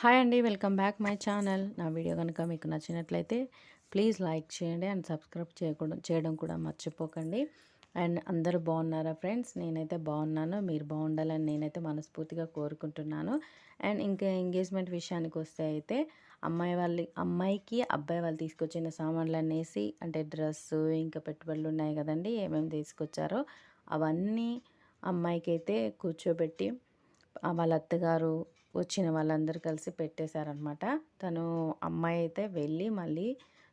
Hi అండి welcome back my channel. నా video కనుక మీకు నచ్చినట్లయితే ప్లీజ్ లైక్ చేయండి అండ్ సబ్స్క్రైబ్ చేయకూడదు చేయడం కూడా మర్చిపోకండి. అండ్ అందరూ బాగున్నారా ఫ్రెండ్స్? నేనైతే బాగున్నాను. మీరు బాగుండాలని నేనైతే మనస్ఫూర్తిగా కోరుకుంటున్నాను. అండ్ ఇంకా ఎంగేజ్మెంట్ విషయానికి వస్తే అయితే అమ్మాయి వాళ్ళ అమ్మాయికి అబ్బాయి వాళ్ళు తీసుకొచ్చిన సామాన్లు అనేసి అంటే డ్రెస్సు ఇంకా పెట్టుబడులు ఉన్నాయి కదండి ఏమేమి తీసుకొచ్చారో అవన్నీ అమ్మాయికి అయితే కూర్చోబెట్టి వాళ్ళ అత్తగారు వచ్చిన వాళ్ళందరూ కలిసి పెట్టేశారనమాట. తను అమ్మాయి అయితే వెళ్ళి మళ్ళీ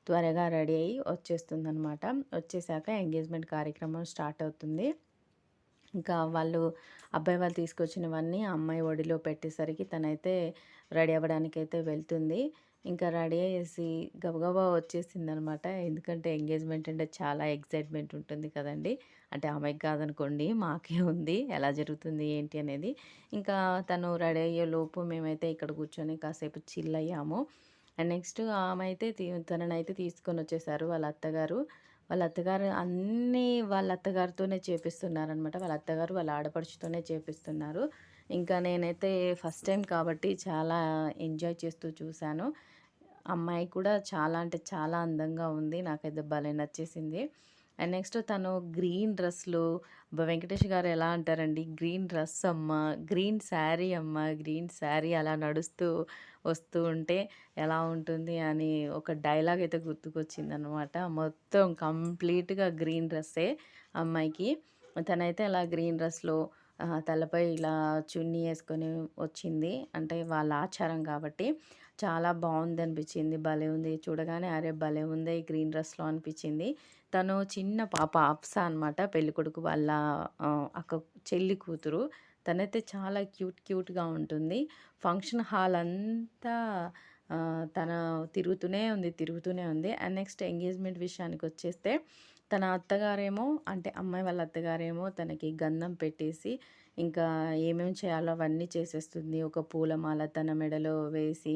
త్వరగా రెడీ అయ్యి వచ్చేస్తుంది అనమాట వచ్చేసాక ఎంగేజ్మెంట్ కార్యక్రమం స్టార్ట్ అవుతుంది. ఇంకా వాళ్ళు అబ్బాయి వాళ్ళు తీసుకొచ్చినవన్నీ అమ్మాయి ఒడిలో పెట్టేసరికి తనైతే రెడీ అవ్వడానికి అయితే వెళ్తుంది. ఇంకా రెడీ అయ్యేసి గబగబా వచ్చేసింది అనమాట ఎందుకంటే ఎంగేజ్మెంట్ అంటే చాలా ఎక్సైట్మెంట్ ఉంటుంది కదండి. అంటే ఆమెకి కాదనుకోండి మాకే ఉంది ఎలా జరుగుతుంది ఏంటి అనేది. ఇంకా తను రెడీ అయ్యే లోపు మేమైతే ఇక్కడ కూర్చొని కాసేపు చిల్ అయ్యాము. అండ్ నెక్స్ట్ ఆమె అయితే తననైతే తీసుకొని వచ్చేసారు వాళ్ళ అత్తగారు. వాళ్ళ అత్తగారు అన్నీ వాళ్ళ అత్తగారితోనే చేపిస్తున్నారనమాట. వాళ్ళ అత్తగారు వాళ్ళ ఆడపడుచుతోనే చేపిస్తున్నారు. ఇంకా నేనైతే ఫస్ట్ టైం కాబట్టి చాలా ఎంజాయ్ చేస్తూ చూశాను. అమ్మాయి కూడా చాలా అంటే చాలా అందంగా ఉంది. నాకైతే భలే నచ్చేసింది. అండ్ నెక్స్ట్ తను గ్రీన్ డ్రెస్లు వెంకటేష్ గారు ఎలా అంటారండి? గ్రీన్ డ్రెస్ అమ్మ గ్రీన్ శారీ అమ్మ గ్రీన్ శారీ అలా నడుస్తూ వస్తూ ఉంటే ఎలా ఉంటుంది అని ఒక డైలాగ్ అయితే గుర్తుకొచ్చింది అనమాట మొత్తం కంప్లీట్గా గ్రీన్ డ్రెస్సే అమ్మాయికి. తనైతే అలా గ్రీన్ డ్రెస్లో తలపై ఇలా చున్నీ వేసుకొని వచ్చింది. అంటే వాళ్ళ ఆచారం కాబట్టి. చాలా బాగుంది అనిపించింది భలే ఉంది. చూడగానే అరే భలే ఉంది ఈ గ్రీన్ డ్రెస్లో అనిపించింది తను చిన్న పాప అప్సా అనమాట పెళ్ళికొడుకు వాళ్ళ అక్క చెల్లి కూతురు. తనైతే చాలా క్యూట్ క్యూట్గా ఉంటుంది. ఫంక్షన్ హాల్ అంతా తన తిరుగుతూనే ఉంది తిరుగుతూనే ఉంది. అండ్ నెక్స్ట్ ఎంగేజ్మెంట్ విషయానికి వచ్చేస్తే తన అత్తగారేమో అంటే అమ్మాయి వాళ్ళ అత్తగారేమో తనకి గంధం పెట్టేసి ఇంకా ఏమేమి చేయాలో అవన్నీ చేసేస్తుంది. ఒక పూలమాల తన మెడలో వేసి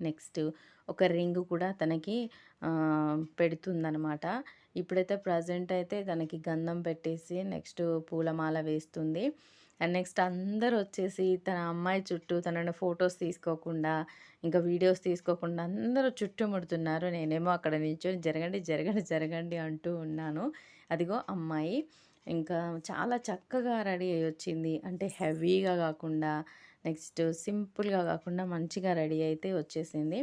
నెక్స్ట్ ఒక రింగ్ కూడా తనకి పెడుతుందనమాట ఇప్పుడైతే ప్రజెంట్ అయితే తనకి గంధం పెట్టేసి నెక్స్ట్ పూలమాల వేస్తుంది. అండ్ నెక్స్ట్ అందరు వచ్చేసి తన అమ్మాయి చుట్టూ తనని ఫొటోస్ తీసుకోకుండా ఇంకా వీడియోస్ తీసుకోకుండా అందరూ చుట్టుముడుతున్నారు. నేనేమో అక్కడ నిల్చొని జరగండి జరగండి జరగండి అంటూ ఉన్నాను. అదిగో అమ్మాయి. ఇంకా చాలా చక్కగా రెడీ అయ్యి వచ్చింది. అంటే హెవీగా కాకుండా నెక్స్ట్ సింపుల్గా కాకుండా మంచిగా రెడీ అయితే వచ్చేసింది.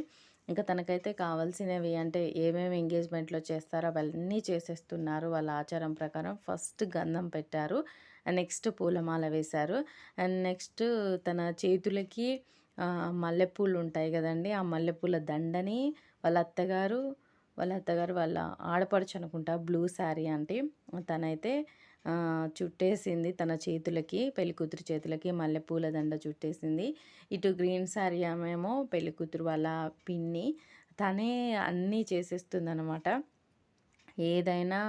ఇంకా తనకైతే కావాల్సినవి అంటే ఏమేమి ఎంగేజ్మెంట్లో చేస్తారో అవన్నీ చేసేస్తున్నారు వాళ్ళ ఆచారం ప్రకారం. ఫస్ట్ గంధం పెట్టారు. నెక్స్ట్ పూలమాల వేశారు. అండ్ నెక్స్ట్ తన చేతులకి మల్లెపూలు ఉంటాయి కదండి. ఆ మల్లెపూల దండని వాళ్ళ అత్తగారు వాళ్ళ అత్తగారు వాళ్ళ ఆడపడుచు అనుకుంటా బ్లూ శారీ అంటే తనైతే చుట్టేసింది తన చేతులకి పెళ్ళికూతురు చేతులకి మల్లెపూల దండ చుట్టేసింది. ఇటు గ్రీన్ శారీ ఆమెమో పెళ్ళికూతురు వాళ్ళ పిన్ని. తనే అన్నీ చేసేస్తుంది అనమాట ఏదైనా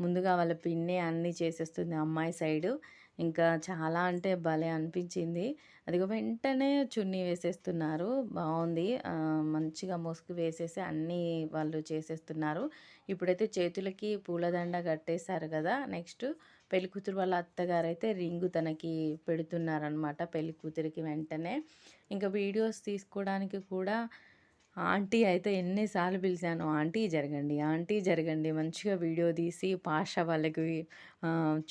ముందుగా వాళ్ళ పిన్ని అన్నీ చేసేస్తుంది అమ్మాయి సైడు. ఇంకా చాలా అంటే భలే అనిపించింది. అదిగో వెంటనే చున్నీ వేసేస్తున్నారు. బాగుంది మంచిగా ముసుగు వేసేసి అన్నీ వాళ్ళు చేసేస్తున్నారు. ఇప్పుడైతే చేతులకి పూలదండ కట్టేశారు కదా. నెక్స్ట్ పెళ్ళికూతురు వాళ్ళ అత్తగారు అయితే రింగు తనకి పెడుతున్నారనమాట పెళ్ళికూతురికి వెంటనే. ఇంకా వీడియోస్ తీసుకోవడానికి కూడా ఆంటీ అయితే ఎన్నిసార్లు పిలిచాను ఆంటీ జరగండి ఆంటీ జరగండి మంచిగా వీడియో తీసి పాష వాళ్ళకి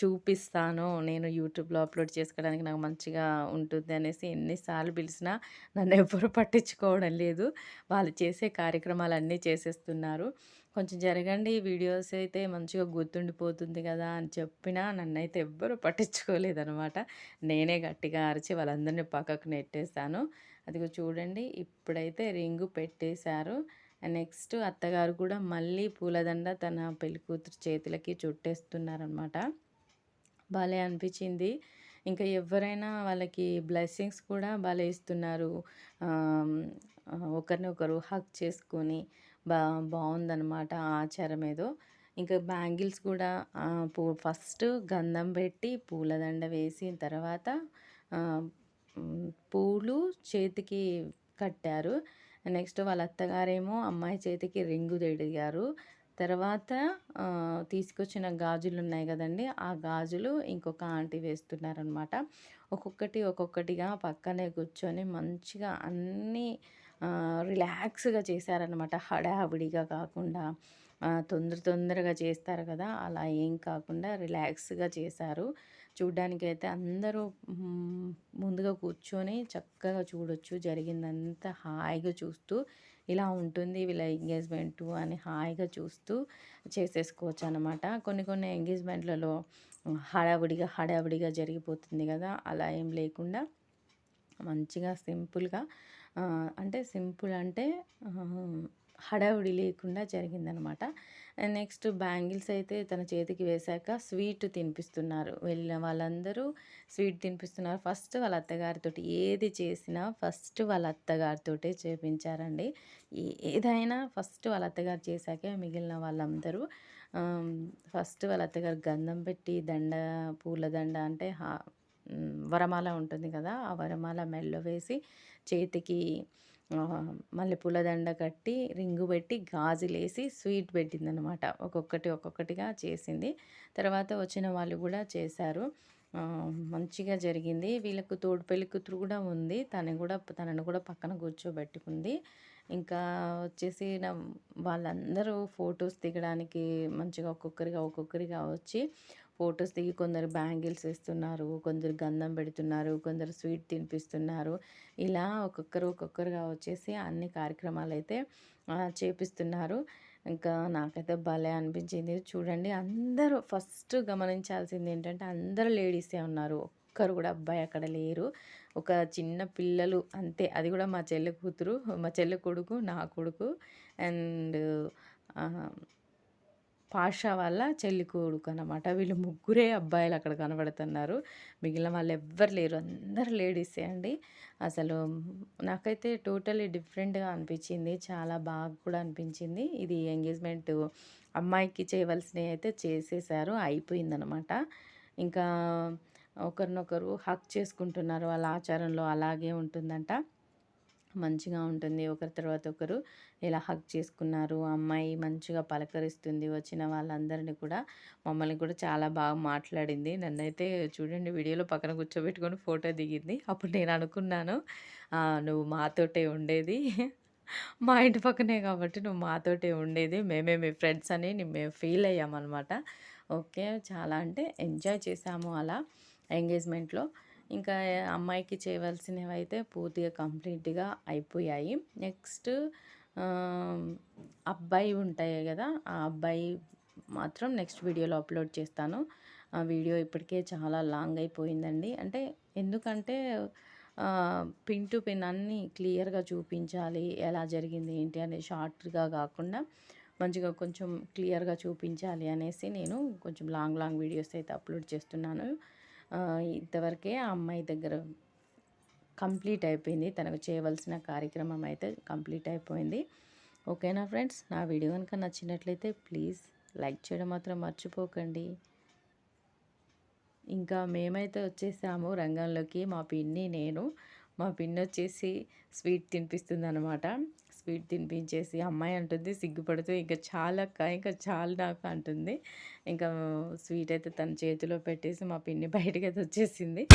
చూపిస్తాను నేను యూట్యూబ్లో అప్లోడ్ చేసుకోవడానికి నాకు మంచిగా ఉంటుంది అనేసి ఎన్నిసార్లు పిలిచినా నన్ను ఎవ్వరు పట్టించుకోవడం లేదు. వాళ్ళు చేసే కార్యక్రమాలు అన్నీ చేసేస్తున్నారు. కొంచెం జరగండి వీడియోస్ అయితే మంచిగా గుర్తుండిపోతుంది కదా అని చెప్పినా అయితే ఎవ్వరు పట్టించుకోలేదనమాట నేనే గట్టిగా అరిచి వాళ్ళందరినీ పక్కకు నెట్టేస్తాను అదిగో చూడండి ఇప్పుడైతే రింగు పెట్టేశారు. నెక్స్ట్ అత్తగారు కూడా మళ్ళీ పూలదండ తన పెళ్ళికూతురు చేతులకి చుట్టేస్తున్నారనమాట భలే అనిపించింది. ఇంకా ఎవరైనా వాళ్ళకి బ్లెస్సింగ్స్ కూడా భలే ఇస్తున్నారు. ఒకరినొకరు హక్ చేసుకొని బా బాగుందనమాట ఆచారం ఏదో. ఇంకా బ్యాంగిల్స్ కూడా పూ ఫస్ట్ గంధం పెట్టి పూలదండ వేసిన తర్వాత పూలు చేతికి కట్టారు. నెక్స్ట్ వాళ్ళ అత్తగారేమో అమ్మాయి చేతికి రింగు తొడిగారు. తర్వాత తీసుకొచ్చిన గాజులు ఉన్నాయి కదండి ఆ గాజులు ఇంకొక ఆంటీ వేస్తున్నారనమాట ఒక్కొక్కటి ఒక్కొక్కటిగా పక్కనే కూర్చొని మంచిగా అన్నీ రిలాక్స్గా చేశారనమాట హడావిడిగా కాకుండా తొందర తొందరగా చేస్తారు కదా అలా ఏం కాకుండా రిలాక్స్గా చేశారు. చూడ్డానికైతే అందరూ ముందుగా కూర్చొని చక్కగా చూడొచ్చు. జరిగిందంతా హాయిగా చూస్తూ ఇలా ఉంటుంది వీళ్ళ ఎంగేజ్మెంటు అని హాయిగా చూస్తూ చేసేసుకోవచ్చు అనమాట కొన్ని కొన్ని ఎంగేజ్మెంట్లలో హడావుడిగా హడావుడిగా జరిగిపోతుంది కదా అలా ఏం లేకుండా మంచిగా సింపుల్గా అంటే సింపుల్ అంటే హడావుడి లేకుండా జరిగిందనమాట. నెక్స్ట్ బ్యాంగిల్స్ అయితే తన చేతికి వేశాక స్వీట్ తినిపిస్తున్నారు. వెళ్ళిన వాళ్ళందరూ స్వీట్ తినిపిస్తున్నారు. ఫస్ట్ వాళ్ళ అత్తగారితోటి ఏది చేసినా ఫస్ట్ వాళ్ళ అత్తగారితోటే చేపించారండి. ఏదైనా ఫస్ట్ వాళ్ళ అత్తగారు చేశాకే మిగిలిన వాళ్ళందరూ ఫస్ట్ వాళ్ళ అత్తగారు గంధం పెట్టి దండ పూల దండ అంటే హా- వరమాల ఉంటుంది కదా ఆ వరమాల మెల్లో వేసి చేతికి మల్లెపూల దండ కట్టి రింగు పెట్టి గాజులేసి స్వీట్ పెట్టిందనమాట ఒక్కొక్కటి ఒక్కొక్కటిగా చేసింది. తర్వాత వచ్చిన వాళ్ళు కూడా చేశారు. మంచిగా జరిగింది. వీళ్ళకు తోడు పెళ్ళి కూతురు కూడా ఉంది. తను కూడా తనను కూడా పక్కన కూర్చోబెట్టుకుంది. ఇంకా వచ్చేసి నా వాళ్ళందరూ ఫొటోస్ దిగడానికి మంచిగా ఒక్కొక్కరిగా ఒక్కొక్కరిగా వచ్చి ఫొటోస్ దిగి కొందరు బ్యాంగిల్స్ ఇస్తున్నారు కొందరు గంధం పెడుతున్నారు కొందరు స్వీట్ తినిపిస్తున్నారు. ఇలా ఒక్కొక్కరు ఒక్కొక్కరుగా వచ్చేసి అన్ని కార్యక్రమాలు అయితే చేపిస్తున్నారు. ఇంకా నాకైతే భలే అనిపించింది. చూడండి అందరూ ఫస్ట్ గమనించాల్సింది ఏంటంటే అందరూ లేడీసే ఉన్నారు. ఒక్కరు కూడా అబ్బాయి అక్కడ లేరు. ఒక చిన్న పిల్లలు అంతే. అది కూడా మా చెల్లె కూతురు మా చెల్లె కొడుకు నా కొడుకు. అండ్ పాషా వాళ్ళ చెల్లి కొడుకు అనమాట వీళ్ళు ముగ్గురే అబ్బాయిలు అక్కడ కనబడుతున్నారు. మిగిలిన వాళ్ళు ఎవ్వరు లేరు. అందరు లేడీసే అండి. అసలు నాకైతే టోటలీ డిఫరెంట్గా అనిపించింది. చాలా బాగా కూడా అనిపించింది. ఇది ఎంగేజ్మెంట్ అమ్మాయికి చేయవలసినవి అయితే చేసేసారు. అయిపోయిందనమాట ఇంకా ఒకరినొకరు హక్ చేసుకుంటున్నారు. వాళ్ళ ఆచారంలో అలాగే ఉంటుందంట. మంచిగా ఉంటుంది. ఒకరి తర్వాత ఒకరు ఇలా హక్ చేసుకున్నారు అమ్మాయి మంచిగా పలకరిస్తుంది వచ్చిన వాళ్ళందరినీ కూడా మమ్మల్ని కూడా చాలా బాగా మాట్లాడింది. నన్నైతే చూడండి వీడియోలో పక్కన కూర్చోబెట్టుకొని ఫోటో దిగింది. అప్పుడు నేను అనుకున్నాను నువ్వు మాతోటే ఉండేది. మా ఇంటి పక్కనే కాబట్టి నువ్వు మాతోటే ఉండేది. మేమే మీ ఫ్రెండ్స్ అని మేము ఫీల్ అయ్యామన్నమాట. ఓకే చాలా అంటే ఎంజాయ్ చేసాము అలా ఎంగేజ్మెంట్లో. ఇంకా అమ్మాయికి చేయవలసినవి అయితే పూర్తిగా కంప్లీట్గా అయిపోయాయి. నెక్స్ట్ అబ్బాయి ఉంటాయి కదా ఆ అబ్బాయి మాత్రం నెక్స్ట్ వీడియోలో అప్లోడ్ చేస్తాను. ఆ వీడియో ఇప్పటికే చాలా లాంగ్ అయిపోయిందండి. అంటే ఎందుకంటే పిన్ టు పిన్ అన్నీ క్లియర్గా చూపించాలి ఎలా జరిగింది ఏంటి అనేది షార్ట్గా కాకుండా మంచిగా కొంచెం క్లియర్గా చూపించాలి అనేసి నేను కొంచెం లాంగ్ లాంగ్ వీడియోస్ అయితే అప్లోడ్ చేస్తున్నాను. ఇంతవరకే ఆ అమ్మాయి దగ్గర కంప్లీట్ అయిపోయింది. తనకు చేయవలసిన కార్యక్రమం అయితే కంప్లీట్ అయిపోయింది. ఓకేనా ఫ్రెండ్స్? నా వీడియో కనుక నచ్చినట్లయితే ప్లీజ్ లైక్ చేయడం మాత్రం మర్చిపోకండి. ఇంకా మేమైతే వచ్చేసాము రంగంలోకి. మా పిన్ని నేను మా పిన్ని వచ్చేసి స్వీట్ తినిపిస్తుంది అనమాట స్వీట్ తినిపించేసి అమ్మాయి అంటుంది సిగ్గుపడుతూ ఇంకా చాలా అక్క ఇంకా చాలు నాకు అంటుంది. ఇంకా స్వీట్ అయితే తన చేతిలో పెట్టేసి మా పిన్ని బయటకి అయితే వచ్చేసింది.